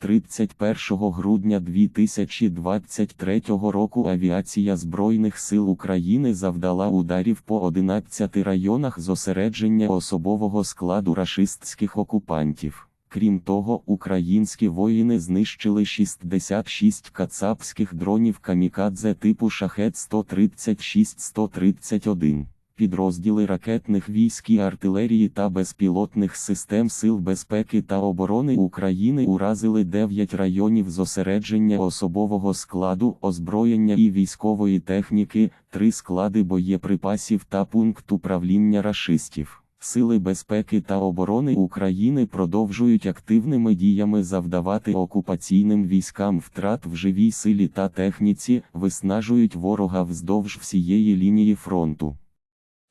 31 грудня 2023 року авіація Збройних сил України завдала ударів по 11 районах зосередження особового складу рашистських окупантів. Крім того, українські воїни знищили 66 кацапських дронів камікадзе типу шахет 136-131. Підрозділи ракетних військ і артилерії та безпілотних систем Сил безпеки та оборони України уразили 9 районів зосередження особового складу, озброєння і військової техніки, 3 склади боєприпасів та пункт управління рашистів. Сили безпеки та оборони України продовжують активними діями завдавати окупаційним військам втрат в живій силі та техніці, виснажують ворога вздовж всієї лінії фронту.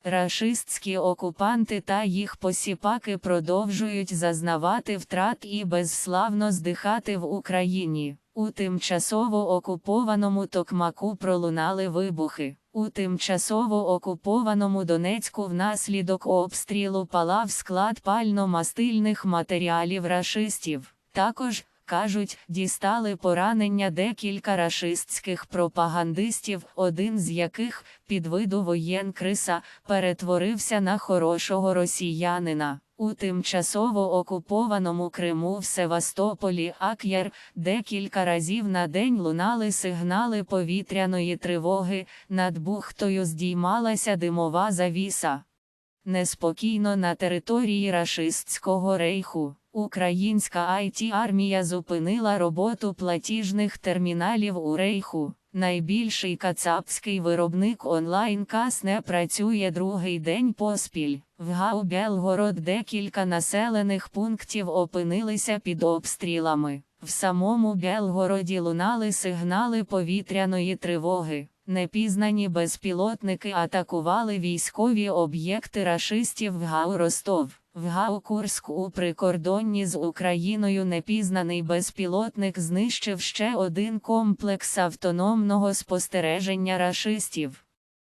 Рашистські окупанти та їх посіпаки продовжують зазнавати втрат і безславно здихати в Україні. У тимчасово окупованому Токмаку пролунали вибухи. У тимчасово окупованому Донецьку внаслідок обстрілу палав склад пально-мастильних матеріалів рашистів. Також, кажуть, дістали поранення декілька рашистських пропагандистів, один з яких, під виду воєнкриса, перетворився на хорошого росіянина. У тимчасово окупованому Криму в Севастополі Ак'яр декілька разів на день лунали сигнали повітряної тривоги, над бухтою здіймалася димова завіса. Неспокійно на території рашистського рейху. Українська it армія зупинила роботу платіжних терміналів у рейху. Найбільший кацапський виробник онлайн-кас не працює другий день поспіль. В Гау Белгород декілька населених пунктів опинилися під обстрілами. В самому Белгороді лунали сигнали повітряної тривоги. Непізнані безпілотники атакували військові об'єкти рашистів в Гау Ростов. В Гау Курськ у прикордонні з Україною непізнаний безпілотник знищив ще один комплекс автономного спостереження рашистів.